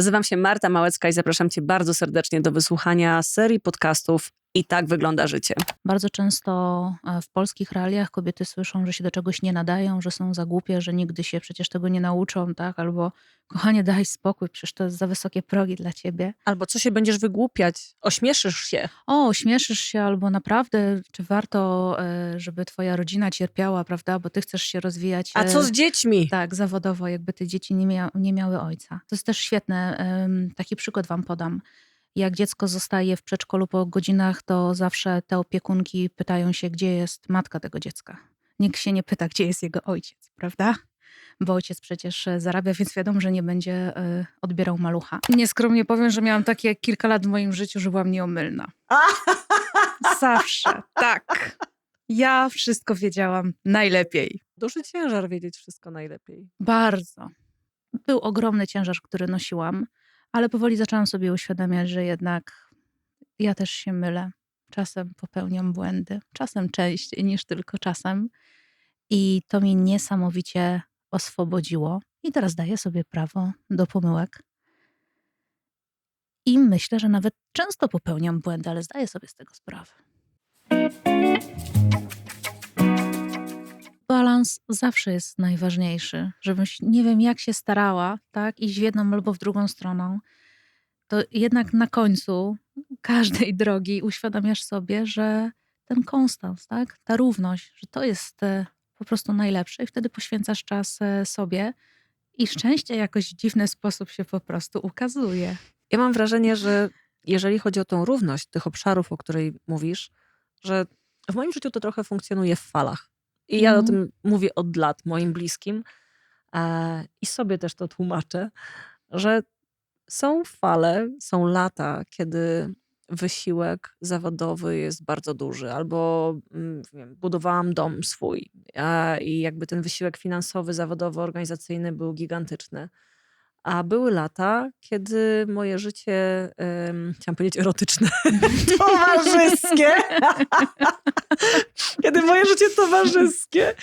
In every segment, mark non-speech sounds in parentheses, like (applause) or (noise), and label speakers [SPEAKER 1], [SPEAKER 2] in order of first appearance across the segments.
[SPEAKER 1] Nazywam się Marta Małecka i zapraszam Cię bardzo serdecznie do wysłuchania serii podcastów I tak wygląda życie.
[SPEAKER 2] Bardzo często e, w polskich realiach kobiety słyszą, że się do czegoś nie nadają, że są za głupie, że nigdy się przecież tego nie nauczą, tak? Albo kochanie, daj spokój, przecież to jest za wysokie progi dla ciebie.
[SPEAKER 1] Albo co się będziesz wygłupiać? Ośmieszysz się.
[SPEAKER 2] O, śmieszysz się, albo naprawdę, czy warto, e, żeby twoja rodzina cierpiała, prawda? Bo ty chcesz się rozwijać.
[SPEAKER 1] A co
[SPEAKER 2] e,
[SPEAKER 1] z dziećmi?
[SPEAKER 2] Tak, zawodowo, jakby te dzieci nie, mia nie miały ojca. To jest też świetne. Taki przykład wam podam. Jak dziecko zostaje w przedszkolu po godzinach, to zawsze te opiekunki pytają się, gdzie jest matka tego dziecka. Nikt się nie pyta, gdzie jest jego ojciec, prawda? Bo ojciec przecież e, zarabia, (laughs) więc wiadomo, że nie będzie e, odbierał malucha. Nieskromnie powiem, że miałam takie kilka lat w moim życiu, że byłam nieomylna. (laughs) Zawsze, tak. Ja wszystko wiedziałam najlepiej.
[SPEAKER 1] Duży ciężar wiedzieć wszystko najlepiej.
[SPEAKER 2] Bardzo. Był ogromny ciężar, który nosiłam, ale powoli zaczęłam sobie uświadamiać, że jednak ja też się mylę. Czasem popełniam błędy, czasem częściej niż tylko czasem. I to mnie niesamowicie oswobodziło. I teraz daję sobie prawo do pomyłek. I myślę, że nawet często popełniam błędy, ale zdaję sobie z tego sprawę. Balans zawsze jest najważniejszy. Żebyś nie wiem, jak się starała, tak, iść w jedną albo w drugą stronę, to jednak na końcu każdej drogi uświadamiasz sobie, że ten konstans, tak, ta równość, że to jest e, po prostu najlepsze i wtedy poświęcasz czas e, sobie i szczęście jakoś w dziwny sposób się po prostu ukazuje.
[SPEAKER 1] Ja mam wrażenie, że jeżeli chodzi o tą równość tych obszarów, o której mówisz, że w moim życiu to trochę funkcjonuje w falach. I ja o
[SPEAKER 2] Mhm.
[SPEAKER 1] tym mówię od lat moim bliskim e, i sobie też to tłumaczę, że są fale, są lata, kiedy wysiłek zawodowy jest bardzo duży, albo mm, wiem, budowałam dom swój e, i jakby ten wysiłek finansowy, zawodowy, organizacyjny był gigantyczny. A były lata, kiedy moje życie, em, (laughs) chciałam powiedzieć erotyczne, (laughs) towarzyskie, (laughs) kiedy moje życie towarzyskie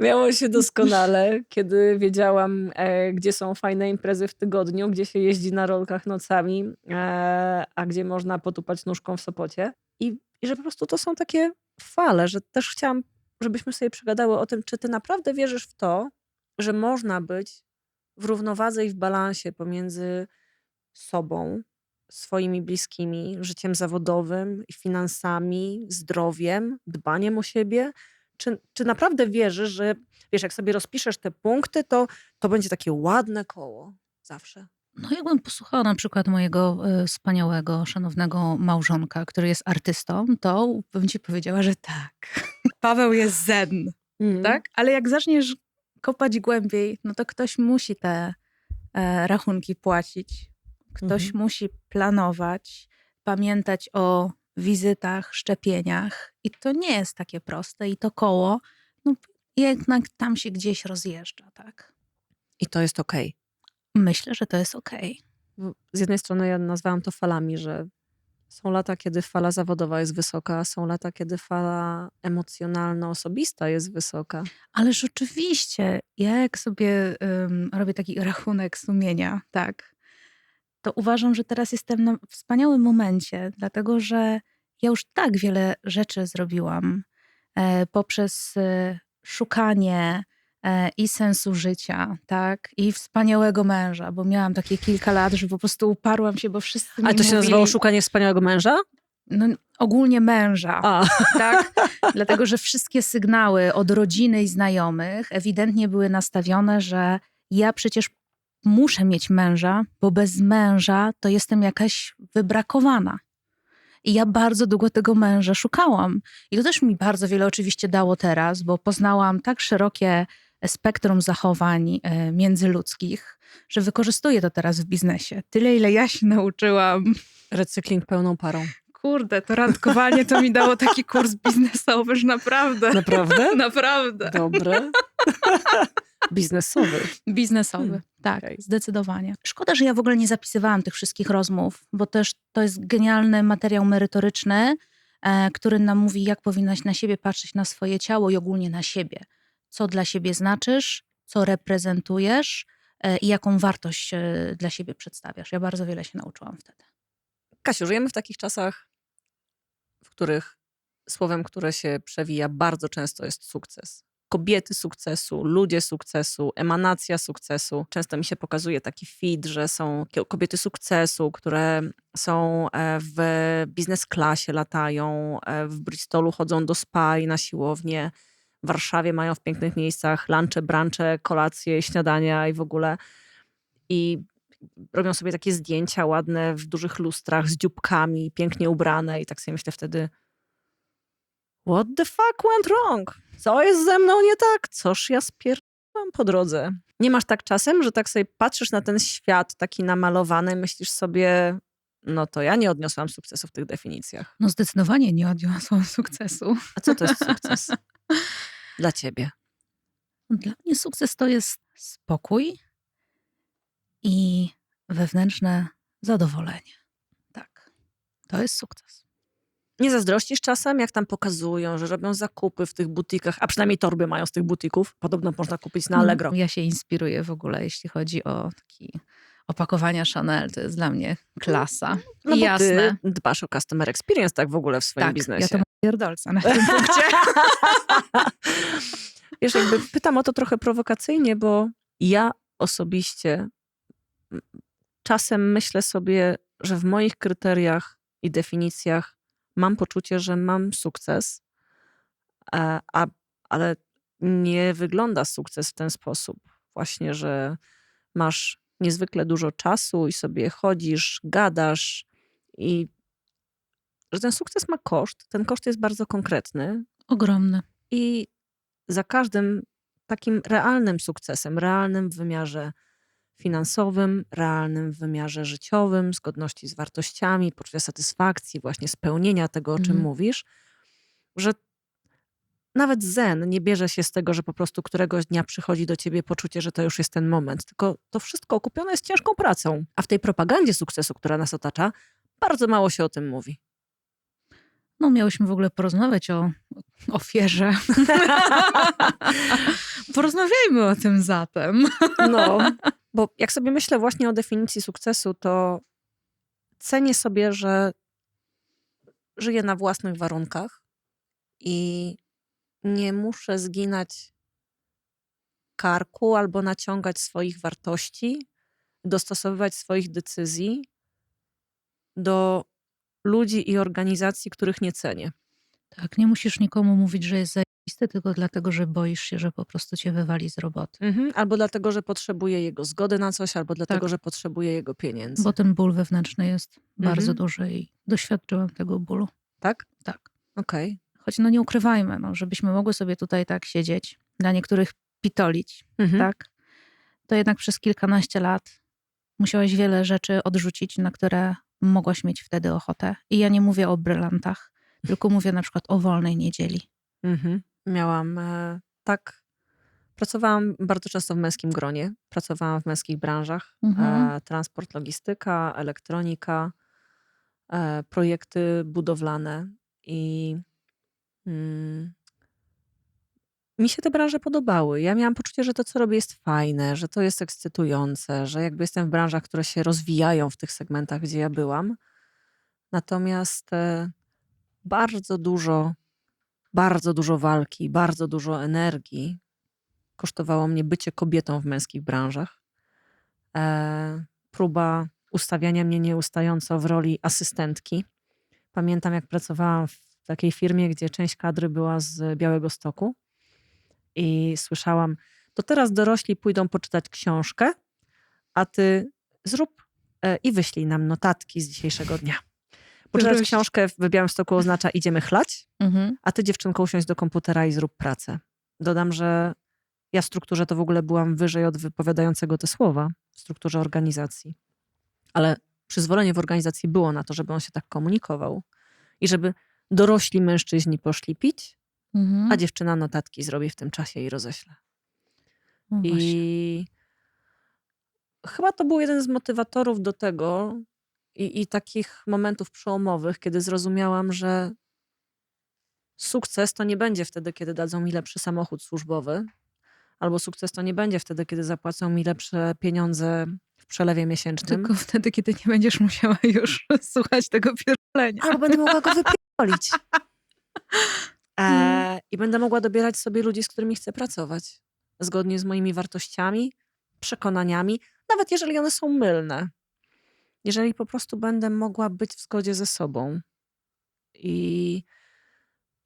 [SPEAKER 1] miało się doskonale, kiedy wiedziałam, e, gdzie są fajne imprezy w tygodniu, gdzie się jeździ na rolkach nocami, e, a gdzie można potupać nóżką w Sopocie. I, I że po prostu to są takie fale, że też chciałam, żebyśmy sobie przegadały o tym, czy ty naprawdę wierzysz w to, że można być w równowadze i w balansie pomiędzy sobą, swoimi bliskimi, życiem zawodowym, finansami, zdrowiem, dbaniem o siebie? Czy, czy naprawdę wierzysz, że wiesz, jak sobie rozpiszesz te punkty, to, to będzie takie ładne koło zawsze?
[SPEAKER 2] No jakbym posłuchała na przykład mojego e, wspaniałego, szanownego małżonka, który jest artystą, to bym ci powiedziała, że tak. (laughs) Paweł jest zen,
[SPEAKER 1] Mhm.
[SPEAKER 2] tak? Ale jak zaczniesz kopać głębiej, no to ktoś musi te e, rachunki płacić. Ktoś
[SPEAKER 1] Mhm.
[SPEAKER 2] musi planować, pamiętać o wizytach, szczepieniach. I to nie jest takie proste. I to koło, no jednak tam się gdzieś rozjeżdża, tak?
[SPEAKER 1] I to jest okej.
[SPEAKER 2] Myślę, że to jest okej.
[SPEAKER 1] Bo Z jednej strony ja nazwałam to falami, że są lata, kiedy fala zawodowa jest wysoka, są lata, kiedy fala emocjonalno-osobista jest wysoka.
[SPEAKER 2] Ależ oczywiście, ja jak sobie ym, robię taki rachunek sumienia, tak, to uważam, że teraz jestem na wspaniałym momencie, dlatego że ja już tak wiele rzeczy zrobiłam e, poprzez e, szukanie i sensu życia, tak, i wspaniałego męża, bo miałam takie kilka lat, że po prostu uparłam się, bo wszyscy
[SPEAKER 1] Ale to się
[SPEAKER 2] mówili,
[SPEAKER 1] nazywało szukanie wspaniałego męża?
[SPEAKER 2] no, ogólnie męża
[SPEAKER 1] A,
[SPEAKER 2] tak? (laughs) Dlatego, że wszystkie sygnały od rodziny i znajomych ewidentnie były nastawione, że ja przecież muszę mieć męża, bo bez męża to jestem jakaś wybrakowana. I ja bardzo długo tego męża szukałam. I to też mi bardzo wiele oczywiście dało teraz, bo poznałam tak szerokie spektrum zachowań e, międzyludzkich, że wykorzystuję to teraz w biznesie. Tyle, ile ja się nauczyłam
[SPEAKER 1] recykling pełną parą.
[SPEAKER 2] Kurde, to randkowanie to mi dało taki kurs biznesowy, że naprawdę.
[SPEAKER 1] Naprawdę? (laughs)
[SPEAKER 2] Naprawdę.
[SPEAKER 1] Dobre. Biznesowy.
[SPEAKER 2] Biznesowy,
[SPEAKER 1] Hmm,
[SPEAKER 2] tak,
[SPEAKER 1] okej.
[SPEAKER 2] zdecydowanie. Szkoda, że ja w ogóle nie zapisywałam tych wszystkich rozmów, bo też to jest genialny materiał merytoryczny, e, który nam mówi, jak powinnaś na siebie patrzeć, na swoje ciało i ogólnie na siebie. Co dla siebie znaczysz, co reprezentujesz, e, i jaką wartość e, dla siebie przedstawiasz. Ja bardzo wiele się nauczyłam wtedy.
[SPEAKER 1] Kasiu, żyjemy w takich czasach, w których słowem, które się przewija bardzo często jest sukces. Kobiety sukcesu, ludzie sukcesu, emanacja sukcesu. Często mi się pokazuje taki feed, że są kobiety sukcesu, które są e, w biznes klasie, latają, w Bristolu chodzą do spa i na siłownię, w Warszawie mają w pięknych miejscach lunche, brunche, kolacje, śniadania i w ogóle. I robią sobie takie zdjęcia ładne w dużych lustrach z dzióbkami, pięknie ubrane i tak sobie myślę wtedy what the fuck went wrong? Co jest ze mną nie tak? Coż ja spierdam po drodze? Nie masz tak czasem, że tak sobie patrzysz na ten świat taki namalowany i myślisz sobie no to ja nie odniosłam sukcesu w tych definicjach.
[SPEAKER 2] No zdecydowanie nie odniosłam sukcesu.
[SPEAKER 1] A co to jest sukces? (laughs) Dla ciebie.
[SPEAKER 2] Dla mnie sukces to jest spokój i wewnętrzne zadowolenie. Tak, to jest sukces.
[SPEAKER 1] Nie zazdrościsz czasem, jak tam pokazują, że robią zakupy w tych butikach, a przynajmniej torby mają z tych butików. Podobno można kupić na Allegro.
[SPEAKER 2] Ja się inspiruję w ogóle, jeśli chodzi o taki opakowania Chanel. To jest dla mnie klasa.
[SPEAKER 1] No
[SPEAKER 2] I
[SPEAKER 1] bo
[SPEAKER 2] jasne.
[SPEAKER 1] ty dbasz o customer experience tak w ogóle w swoim
[SPEAKER 2] tak,
[SPEAKER 1] biznesie.
[SPEAKER 2] ja to mam pierdolca na tym punkcie. (laughs)
[SPEAKER 1] Wiesz, jakby pytam o to trochę prowokacyjnie, bo ja osobiście czasem myślę sobie, że w moich kryteriach i definicjach mam poczucie, że mam sukces, a, a, ale nie wygląda sukces w ten sposób. Właśnie, że masz niezwykle dużo czasu i sobie chodzisz, gadasz i że ten sukces ma koszt. Ten koszt jest bardzo konkretny,
[SPEAKER 2] Ogromny.
[SPEAKER 1] i za każdym takim realnym sukcesem, realnym w wymiarze finansowym, realnym w wymiarze życiowym, zgodności z wartościami, poczucia satysfakcji, właśnie spełnienia tego, o czym
[SPEAKER 2] Mhm.
[SPEAKER 1] mówisz, że nawet zen nie bierze się z tego, że po prostu któregoś dnia przychodzi do ciebie poczucie, że to już jest ten moment, tylko to wszystko okupione jest ciężką pracą. A w tej propagandzie sukcesu, która nas otacza, bardzo mało się o tym mówi.
[SPEAKER 2] No, miałyśmy w ogóle porozmawiać o ofierze. (laughs) Porozmawiajmy o tym zatem.
[SPEAKER 1] No, bo jak sobie myślę właśnie o definicji sukcesu, to cenię sobie, że żyję na własnych warunkach i nie muszę zginać karku albo naciągać swoich wartości, dostosowywać swoich decyzji do ludzi i organizacji, których nie cenię.
[SPEAKER 2] Tak, nie musisz nikomu mówić, że jest zajebisty, tylko dlatego, że boisz się, że po prostu cię wywali z roboty.
[SPEAKER 1] Mhm. Albo dlatego, że potrzebuję jego zgody na coś, albo dlatego,
[SPEAKER 2] Tak.
[SPEAKER 1] że potrzebuję jego pieniędzy.
[SPEAKER 2] Bo ten ból wewnętrzny jest bardzo
[SPEAKER 1] Mhm.
[SPEAKER 2] duży i doświadczyłam tego bólu.
[SPEAKER 1] Tak?
[SPEAKER 2] Tak.
[SPEAKER 1] Okej.
[SPEAKER 2] Choć no nie ukrywajmy, no, żebyśmy mogły sobie tutaj tak siedzieć, dla niektórych pitolić,
[SPEAKER 1] Mhm.
[SPEAKER 2] tak? To jednak przez kilkanaście lat musiałaś wiele rzeczy odrzucić, na które mogłaś mieć wtedy ochotę. I ja nie mówię o brylantach, tylko mówię na przykład o wolnej niedzieli.
[SPEAKER 1] Mhm. Miałam e, tak. Pracowałam bardzo często w męskim gronie. Pracowałam w męskich branżach.
[SPEAKER 2] Mhm.
[SPEAKER 1] E, transport, logistyka, elektronika, e, projekty budowlane. I mm, mi się te branże podobały. Ja miałam poczucie, że to, co robię, jest fajne, że to jest ekscytujące, że jakby jestem w branżach, które się rozwijają w tych segmentach, gdzie ja byłam. Natomiast e, bardzo dużo bardzo dużo walki, bardzo dużo energii kosztowało mnie bycie kobietą w męskich branżach. E, próba ustawiania mnie nieustająco w roli asystentki. Pamiętam, jak pracowałam w takiej firmie, gdzie część kadry była z Białego Stoku i słyszałam, to teraz dorośli pójdą poczytać książkę, a ty zrób e, i wyślij nam notatki z dzisiejszego dnia. Poczytać książkę w Białymstoku oznacza idziemy chlać,
[SPEAKER 2] Mhm.
[SPEAKER 1] a ty dziewczynko usiądź do komputera i zrób pracę. Dodam, że ja w strukturze to w ogóle byłam wyżej od wypowiadającego te słowa w strukturze organizacji. Ale przyzwolenie w organizacji było na to, żeby on się tak komunikował i żeby dorośli mężczyźni poszli pić,
[SPEAKER 2] Mhm.
[SPEAKER 1] a dziewczyna notatki zrobi w tym czasie i roześle.
[SPEAKER 2] No.
[SPEAKER 1] I chyba to był jeden z motywatorów do tego i, i takich momentów przełomowych, kiedy zrozumiałam, że sukces to nie będzie wtedy, kiedy dadzą mi lepszy samochód służbowy, Albo sukces to nie będzie wtedy, kiedy zapłacą mi lepsze pieniądze w przelewie miesięcznym.
[SPEAKER 2] Tylko wtedy, kiedy nie będziesz musiała już (laughs) słuchać tego pierdolenia.
[SPEAKER 1] Albo będę mogła go wypierdolić. (laughs) E, I będę mogła dobierać sobie ludzi, z którymi chcę pracować. Zgodnie z moimi wartościami, przekonaniami, nawet jeżeli one są mylne. Jeżeli po prostu będę mogła być w zgodzie ze sobą. I,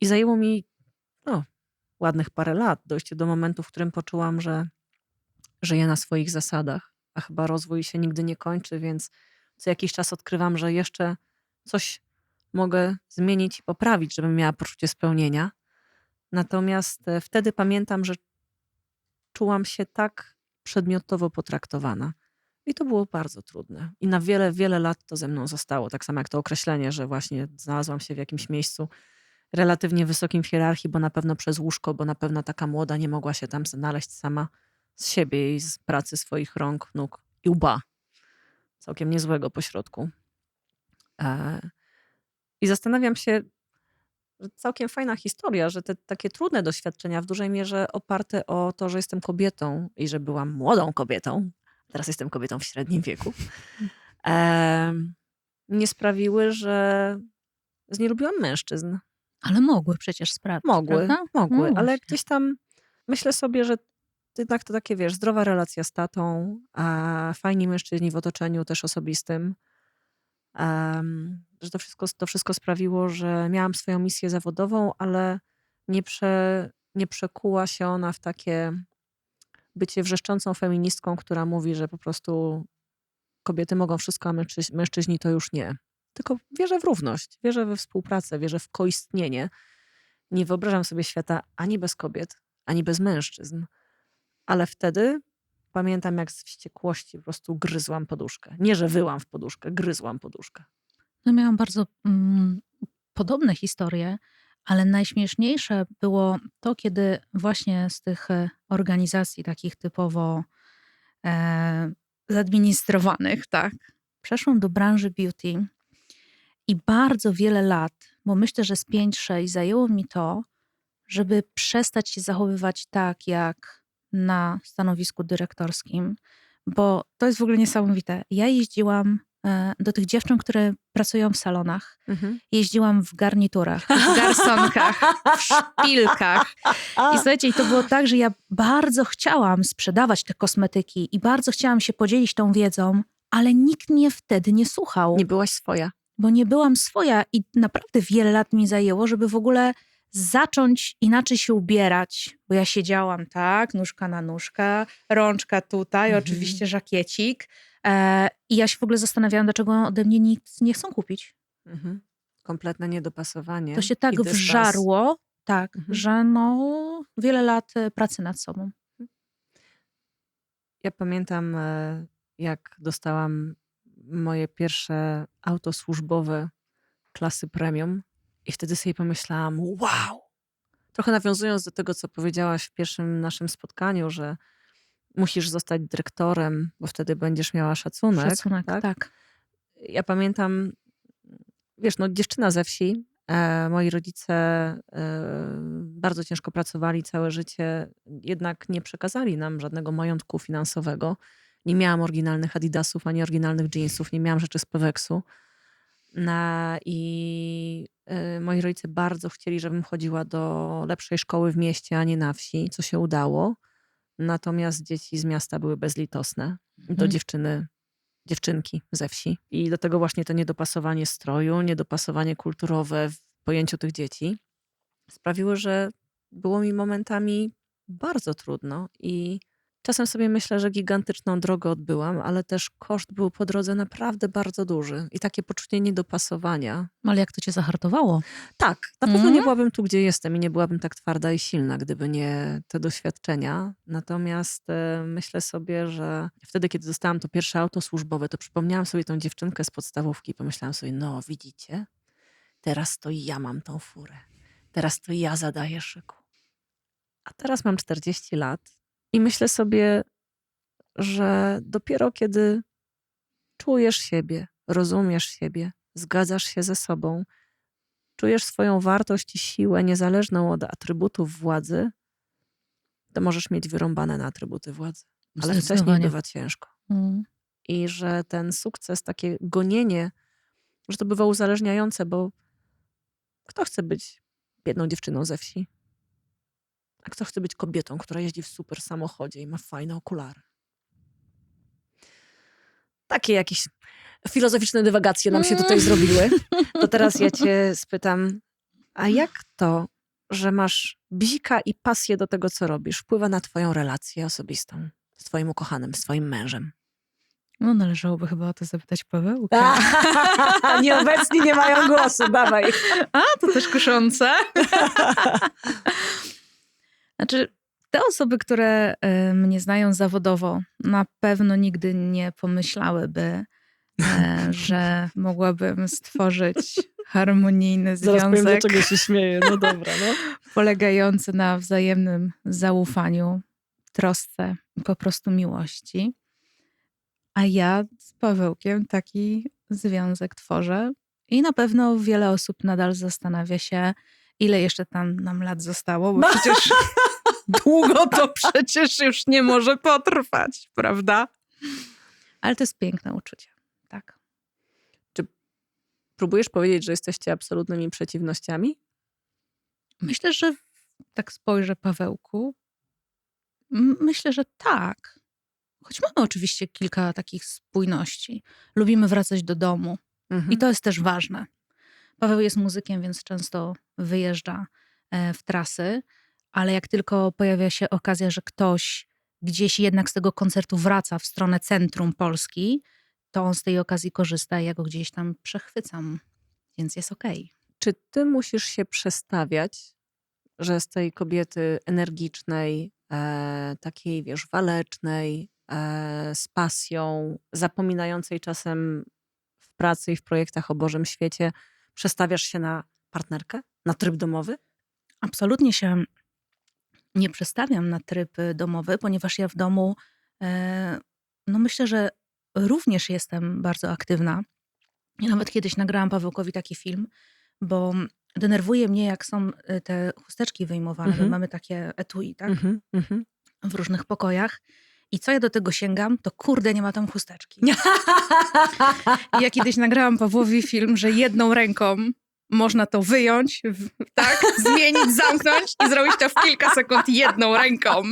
[SPEAKER 1] i zajęło mi no, ładnych parę lat dojście do momentu, w którym poczułam, że żyję na swoich zasadach, a chyba rozwój się nigdy nie kończy, więc co jakiś czas odkrywam, że jeszcze coś mogę zmienić i poprawić, żebym miała poczucie spełnienia. Natomiast e, wtedy pamiętam, że czułam się tak przedmiotowo potraktowana. I to było bardzo trudne. I na wiele, wiele lat to ze mną zostało. Tak samo jak to określenie, że właśnie znalazłam się w jakimś miejscu relatywnie wysokim w hierarchii, bo na pewno przez łóżko, bo na pewno taka młoda nie mogła się tam znaleźć sama z siebie i z pracy swoich rąk, nóg i łba. Całkiem niezłego pośrodku. E, I zastanawiam się, że całkiem fajna historia, że te takie trudne doświadczenia w dużej mierze oparte o to, że jestem kobietą i że byłam młodą kobietą, teraz jestem kobietą w średnim wieku, (laughs) nie sprawiły, że nie lubiłam mężczyzn.
[SPEAKER 2] Ale mogły przecież sprawić,
[SPEAKER 1] Mogły,
[SPEAKER 2] prawda?
[SPEAKER 1] mogły,
[SPEAKER 2] No
[SPEAKER 1] ale gdzieś tam myślę sobie, że jednak to takie, wiesz, zdrowa relacja z tatą, a fajni mężczyźni w otoczeniu też osobistym, em, że to wszystko, to wszystko sprawiło, że miałam swoją misję zawodową, ale nie, prze, nie przekuła się ona w takie bycie wrzeszczącą feministką, która mówi, że po prostu kobiety mogą wszystko, a mężczyźni, mężczyźni to już nie. Tylko wierzę w równość, wierzę we współpracę, wierzę w koistnienie. Nie wyobrażam sobie świata ani bez kobiet, ani bez mężczyzn. Ale wtedy pamiętam, jak z wściekłości po prostu gryzłam poduszkę. Nie, że wyłam w poduszkę, gryzłam poduszkę.
[SPEAKER 2] No miałam bardzo mm, podobne historie, ale najśmieszniejsze było to, kiedy właśnie z tych e, organizacji takich typowo e, zadministrowanych, tak, przeszłam do branży beauty i bardzo wiele lat, bo myślę, że z 5-6 zajęło mi to, żeby przestać się zachowywać tak, jak na stanowisku dyrektorskim, bo to jest w ogóle niesamowite. Ja jeździłam e, do tych dziewczyn, które pracują w salonach. Jeździłam w garniturach, w garsonkach, w szpilkach. I słuchajcie, i to było tak, że ja bardzo chciałam sprzedawać te kosmetyki i bardzo chciałam się podzielić tą wiedzą, ale nikt mnie wtedy nie słuchał,
[SPEAKER 1] Nie byłaś swoja.
[SPEAKER 2] bo nie byłam swoja i naprawdę wiele lat mi zajęło, żeby w ogóle zacząć inaczej się ubierać, bo ja siedziałam tak, nóżka na nóżkę, rączka tutaj,
[SPEAKER 1] Mhm.
[SPEAKER 2] oczywiście żakiecik e, i ja się w ogóle zastanawiałam, dlaczego ode mnie nic nie chcą kupić.
[SPEAKER 1] Mhm. Kompletne niedopasowanie.
[SPEAKER 2] To się tak
[SPEAKER 1] i dystans.
[SPEAKER 2] wżarło, tak,
[SPEAKER 1] Mhm.
[SPEAKER 2] że no wiele lat e, pracy nad sobą.
[SPEAKER 1] Ja pamiętam, e, jak dostałam moje pierwsze auto służbowe klasy premium i wtedy sobie pomyślałam, wow! Trochę nawiązując do tego, co powiedziałaś w pierwszym naszym spotkaniu, że musisz zostać dyrektorem, bo wtedy będziesz miała szacunek.
[SPEAKER 2] Szacunek,
[SPEAKER 1] tak?
[SPEAKER 2] tak.
[SPEAKER 1] Ja pamiętam, wiesz, no dziewczyna ze wsi, e, moi rodzice e, bardzo ciężko pracowali całe życie, jednak nie przekazali nam żadnego majątku finansowego. Nie miałam oryginalnych adidasów, ani oryginalnych jeansów, nie miałam rzeczy z Peweksu. I moi rodzice bardzo chcieli, żebym chodziła do lepszej szkoły w mieście, a nie na wsi, co się udało. Natomiast dzieci z miasta były bezlitosne. To
[SPEAKER 2] Mhm.
[SPEAKER 1] dziewczyny dziewczynki ze wsi. I do tego właśnie to niedopasowanie stroju, niedopasowanie kulturowe w pojęciu tych dzieci sprawiły, że było mi momentami bardzo trudno i czasem sobie myślę, że gigantyczną drogę odbyłam, ale też koszt był po drodze naprawdę bardzo duży i takie poczucie niedopasowania.
[SPEAKER 2] Ale jak to cię zahartowało?
[SPEAKER 1] Tak, na pewno
[SPEAKER 2] Mhm.
[SPEAKER 1] nie byłabym tu, gdzie jestem i nie byłabym tak twarda i silna, gdyby nie te doświadczenia. Natomiast e, myślę sobie, że wtedy, kiedy dostałam to pierwsze auto służbowe, to przypomniałam sobie tą dziewczynkę z podstawówki i pomyślałam sobie, no widzicie, teraz to ja mam tą furę. Teraz to ja zadaję szyku. A teraz mam 40 lat i myślę sobie, że dopiero kiedy czujesz siebie, rozumiesz siebie, zgadzasz się ze sobą, czujesz swoją wartość i siłę niezależną od atrybutów władzy, to możesz mieć wyrąbane na atrybuty władzy. Ale wcześniej bywa ciężko.
[SPEAKER 2] Mm.
[SPEAKER 1] I że ten sukces, takie gonienie, że to bywa uzależniające, bo kto chce być biedną dziewczyną ze wsi? A kto chce być kobietą, która jeździ w super samochodzie i ma fajne okulary? Takie jakieś filozoficzne dywagacje nam się tutaj zrobiły. To teraz ja cię spytam, a jak to, że masz bzika i pasję do tego, co robisz, wpływa na twoją relację osobistą z twoim ukochanym, z twoim mężem?
[SPEAKER 2] No należałoby chyba o to zapytać Pawełka. (laughs)
[SPEAKER 1] Nieobecni nie mają głosu, dawaj.
[SPEAKER 2] A, to też kuszące. (laughs) znaczy, te osoby, które y, mnie znają zawodowo, na pewno nigdy nie pomyślałyby, e, (laughs) że mogłabym stworzyć harmonijny
[SPEAKER 1] Zaraz powiem,
[SPEAKER 2] związek
[SPEAKER 1] dlaczego się śmieję. No (laughs) dobra, no.
[SPEAKER 2] polegający na wzajemnym zaufaniu, trosce po prostu miłości. A ja z Pawełkiem taki związek tworzę i na pewno wiele osób nadal zastanawia się, ile jeszcze tam nam lat zostało, bo przecież (laughs) długo to przecież już nie może potrwać, prawda? Ale to jest piękne uczucie, tak.
[SPEAKER 1] Próbujesz powiedzieć, że jesteście absolutnymi przeciwnościami?
[SPEAKER 2] Myślę, że tak spojrzę Pawełku. Myślę, że tak. Choć mamy oczywiście kilka takich spójności. Lubimy wracać do domu
[SPEAKER 1] Mhm.
[SPEAKER 2] i to jest też ważne. Paweł jest muzykiem, więc często wyjeżdża e, w trasy, ale jak tylko pojawia się okazja, że ktoś gdzieś jednak z tego koncertu wraca w stronę centrum Polski, to on z tej okazji korzysta i ja go gdzieś tam przechwycam. Więc jest okej.
[SPEAKER 1] Czy ty musisz się przestawiać, że z tej kobiety energicznej, e, takiej, wiesz, walecznej, e, z pasją, zapominającej czasem w pracy i w projektach o Bożym świecie, przestawiasz się na partnerkę, na tryb domowy?
[SPEAKER 2] Absolutnie się nie przestawiam na tryb y, domowy, ponieważ ja w domu, e, no myślę, że również jestem bardzo aktywna. Ja nawet kiedyś nagrałam Pawełkowi taki film, bo denerwuje mnie, jak są y, te chusteczki wyjmowane.
[SPEAKER 1] Mhm.
[SPEAKER 2] My mamy takie etui, tak?
[SPEAKER 1] Mhm, mhm.
[SPEAKER 2] W różnych pokojach. I co ja do tego sięgam, to kurde, nie ma tam chusteczki. (laughs) Ja kiedyś nagrałam Pawłowi film, że jedną ręką można to wyjąć, tak, zmienić, zamknąć i zrobić to w kilka sekund jedną ręką. (laughs)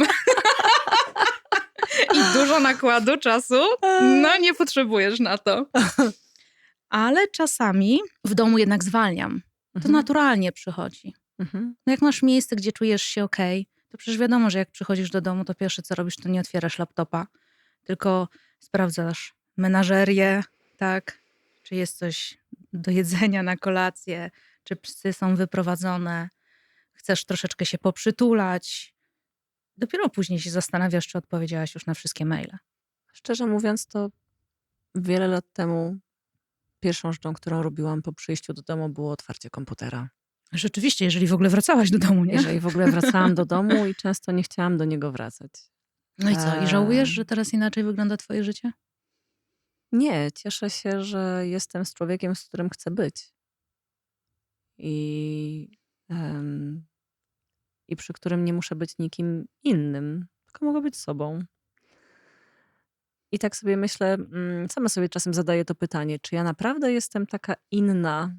[SPEAKER 2] I dużo nakładu czasu, no nie potrzebujesz na to. Ale czasami w domu jednak zwalniam. To
[SPEAKER 1] Mhm,
[SPEAKER 2] naturalnie przychodzi.
[SPEAKER 1] mhm.
[SPEAKER 2] No jak masz miejsce, gdzie czujesz się ok, to przecież wiadomo, że jak przychodzisz do domu, to pierwsze co robisz, to nie otwierasz laptopa, tylko sprawdzasz menażerię, tak? Czy jest coś do jedzenia na kolację, czy psy są wyprowadzone, chcesz troszeczkę się poprzytulać. Dopiero później się zastanawiasz, czy odpowiedziałaś już na wszystkie maile.
[SPEAKER 1] Szczerze mówiąc, to wiele lat temu pierwszą rzeczą, którą robiłam po przyjściu do domu, było otwarcie komputera.
[SPEAKER 2] Rzeczywiście, jeżeli w ogóle wracałaś do domu, nie?
[SPEAKER 1] Jeżeli w ogóle wracałam do domu i często nie chciałam do niego wracać.
[SPEAKER 2] No i co? I żałujesz, że teraz inaczej wygląda twoje życie?
[SPEAKER 1] Nie, cieszę się, że jestem z człowiekiem, z którym chcę być. I, em, I przy którym nie muszę być nikim innym, tylko mogę być sobą. I tak sobie myślę, mm, sama sobie czasem zadaję to pytanie, czy ja naprawdę jestem taka inna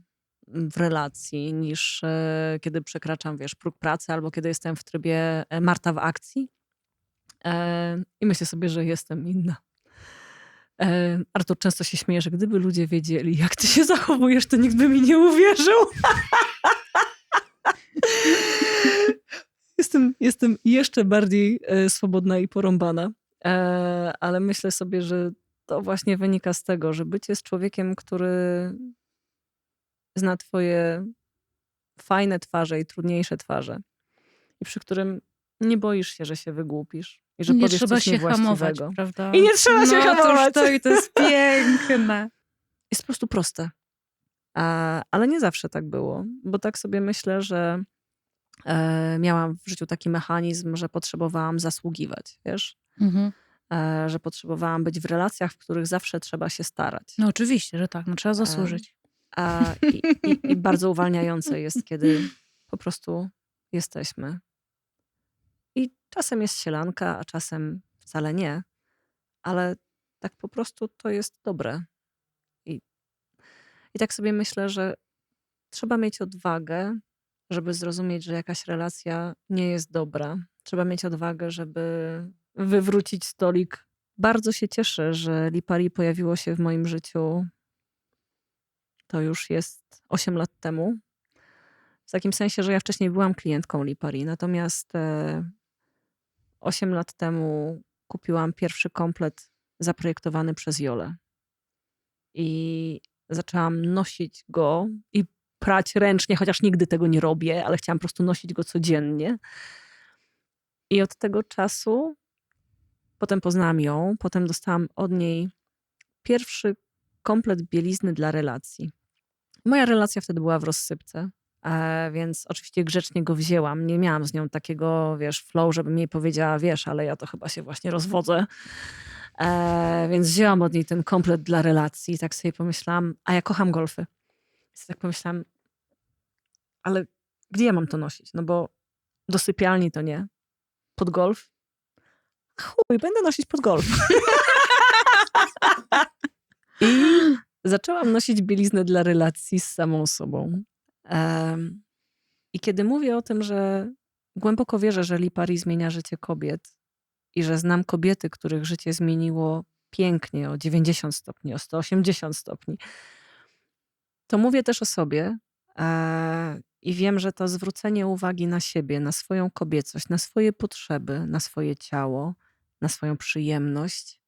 [SPEAKER 1] w relacji niż e, kiedy przekraczam, wiesz, próg pracy albo kiedy jestem w trybie e, Marta w akcji. E, I myślę sobie, że jestem inna. Artur często się śmieje, że gdyby ludzie wiedzieli, jak ty się zachowujesz, to nikt by mi nie uwierzył. jestem, jestem jeszcze bardziej swobodna i porąbana. Ale myślę sobie, że to właśnie wynika z tego, że bycie z człowiekiem, który zna twoje fajne twarze i trudniejsze twarze i przy którym nie boisz się, że się wygłupisz i że
[SPEAKER 2] nie trzeba
[SPEAKER 1] coś
[SPEAKER 2] się hamować, prawda?
[SPEAKER 1] I nie trzeba się
[SPEAKER 2] no,
[SPEAKER 1] hamować.
[SPEAKER 2] To, to, i to jest (laughs) piękne.
[SPEAKER 1] jest po prostu proste. A, ale nie zawsze tak było, bo tak sobie myślę, że e, miałam w życiu taki mechanizm, że potrzebowałam zasługiwać, wiesz?
[SPEAKER 2] Mhm.
[SPEAKER 1] E, że potrzebowałam być w relacjach, w których zawsze trzeba się starać.
[SPEAKER 2] No oczywiście, że tak, no trzeba zasłużyć.
[SPEAKER 1] A, i, i, I bardzo uwalniające jest, kiedy po prostu jesteśmy. I czasem jest sielanka, a czasem wcale nie. Ale tak po prostu to jest dobre. I, i tak sobie myślę, że trzeba mieć odwagę, żeby zrozumieć, że jakaś relacja nie jest dobra. Trzeba mieć odwagę, żeby wywrócić stolik. Bardzo się cieszę, że Lipari pojawiło się w moim życiu. To już jest 8 lat temu. W takim sensie, że ja wcześniej byłam klientką Lipari, natomiast e, 8 lat temu kupiłam pierwszy komplet zaprojektowany przez Jolę. I zaczęłam nosić go i prać ręcznie, chociaż nigdy tego nie robię, ale chciałam po prostu nosić go codziennie. I od tego czasu potem poznałam ją, potem dostałam od niej pierwszy komplet bielizny dla relacji. Moja relacja wtedy była w rozsypce, e, więc oczywiście grzecznie go wzięłam. Nie miałam z nią takiego, wiesz, flow, żebym jej powiedziała, wiesz, ale ja to chyba się właśnie rozwodzę. E, więc wzięłam od niej ten komplet dla relacji i tak sobie pomyślałam, a ja kocham golfy. Więc tak pomyślałam, ale gdzie ja mam to nosić? No bo do sypialni to nie. Pod golf? Chuj, będę nosić pod golf. (laughs) (laughs) I zaczęłam nosić bieliznę dla relacji z samą sobą. Em, I kiedy mówię o tym, że głęboko wierzę, że Lipari zmienia życie kobiet i że znam kobiety, których życie zmieniło pięknie o 90 stopni, o 180 stopni, to mówię też o sobie e, i wiem, że to zwrócenie uwagi na siebie, na swoją kobiecość, na swoje potrzeby, na swoje ciało, na swoją przyjemność,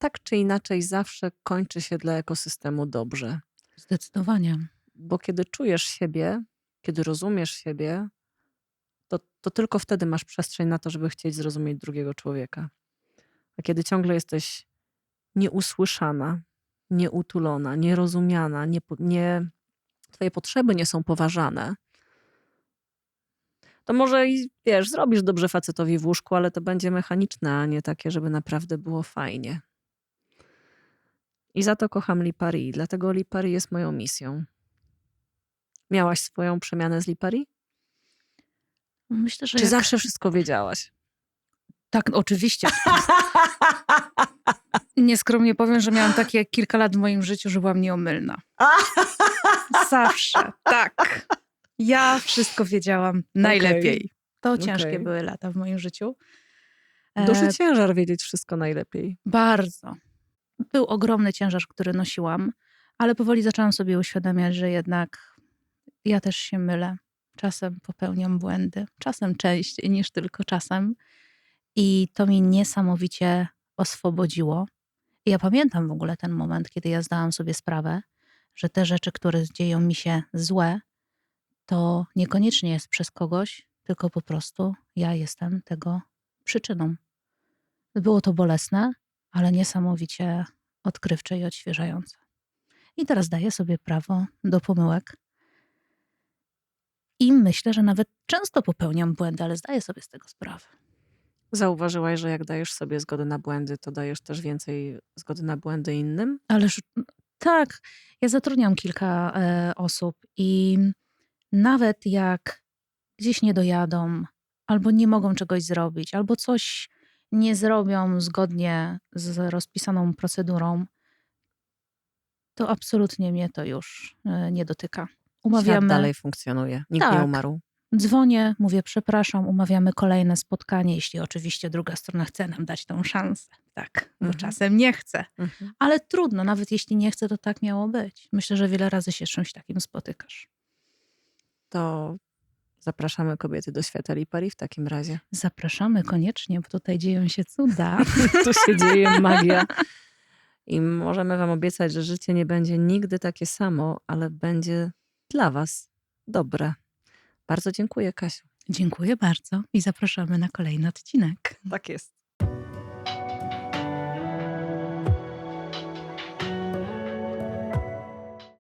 [SPEAKER 1] tak czy inaczej zawsze kończy się dla ekosystemu dobrze.
[SPEAKER 2] Zdecydowanie.
[SPEAKER 1] Bo kiedy czujesz siebie, kiedy rozumiesz siebie, to, to tylko wtedy masz przestrzeń na to, żeby chcieć zrozumieć drugiego człowieka. A kiedy ciągle jesteś nieusłyszana, nieutulona, nierozumiana, nie, nie, twoje potrzeby nie są poważane, to może i wiesz, zrobisz dobrze facetowi w łóżku, ale to będzie mechaniczne, a nie takie, żeby naprawdę było fajnie. I za to kocham Lipari, dlatego Lipari jest moją misją. Miałaś swoją przemianę z Lipari?
[SPEAKER 2] Myślę, że
[SPEAKER 1] Czy
[SPEAKER 2] jak...
[SPEAKER 1] zawsze wszystko wiedziałaś?
[SPEAKER 2] Tak, oczywiście. Nieskromnie powiem, że miałam takie kilka lat w moim życiu, że byłam nieomylna. Zawsze, tak. Ja wszystko wiedziałam najlepiej. To ciężkie
[SPEAKER 1] Okej.
[SPEAKER 2] były lata w moim życiu. E,
[SPEAKER 1] Duży ciężar wiedzieć wszystko najlepiej.
[SPEAKER 2] Bardzo. Był ogromny ciężar, który nosiłam, ale powoli zaczęłam sobie uświadamiać, że jednak ja też się mylę. Czasem popełniam błędy, czasem częściej niż tylko czasem. I to mi niesamowicie oswobodziło. I ja pamiętam w ogóle ten moment, kiedy ja zdałam sobie sprawę, że te rzeczy, które dzieją mi się złe, to niekoniecznie jest przez kogoś, tylko po prostu ja jestem tego przyczyną. Było to bolesne, ale niesamowicie odkrywcze i odświeżające. I teraz daję sobie prawo do pomyłek. I myślę, że nawet często popełniam błędy, ale zdaję sobie z tego sprawę.
[SPEAKER 1] Zauważyłaś, że jak dajesz sobie zgodę na błędy, to dajesz też więcej zgody na błędy innym?
[SPEAKER 2] Ależ tak, ja zatrudniam kilka e, osób i nawet jak gdzieś nie dojadą, albo nie mogą czegoś zrobić, albo coś nie zrobią zgodnie z rozpisaną procedurą, to absolutnie mnie to już e, nie dotyka.
[SPEAKER 1] Świat
[SPEAKER 2] Umawiamy,
[SPEAKER 1] dalej funkcjonuje. Nikt nie
[SPEAKER 2] Tak.
[SPEAKER 1] umarł.
[SPEAKER 2] dzwonię, mówię przepraszam, umawiamy kolejne spotkanie, jeśli oczywiście druga strona chce nam dać tą szansę. Tak, bo
[SPEAKER 1] Mhm.
[SPEAKER 2] czasem nie chce.
[SPEAKER 1] Mhm.
[SPEAKER 2] Ale trudno, nawet jeśli nie chce, to tak miało być. Myślę, że wiele razy się z czymś takim spotykasz.
[SPEAKER 1] To zapraszamy kobiety do świata Lipari w takim razie.
[SPEAKER 2] Zapraszamy koniecznie, bo tutaj dzieją się cuda. (laughs)
[SPEAKER 1] tu się dzieje magia. I możemy Wam obiecać, że życie nie będzie nigdy takie samo, ale będzie dla Was dobre. Bardzo dziękuję, Kasiu.
[SPEAKER 2] Dziękuję bardzo i zapraszamy na kolejny odcinek.
[SPEAKER 1] Tak jest.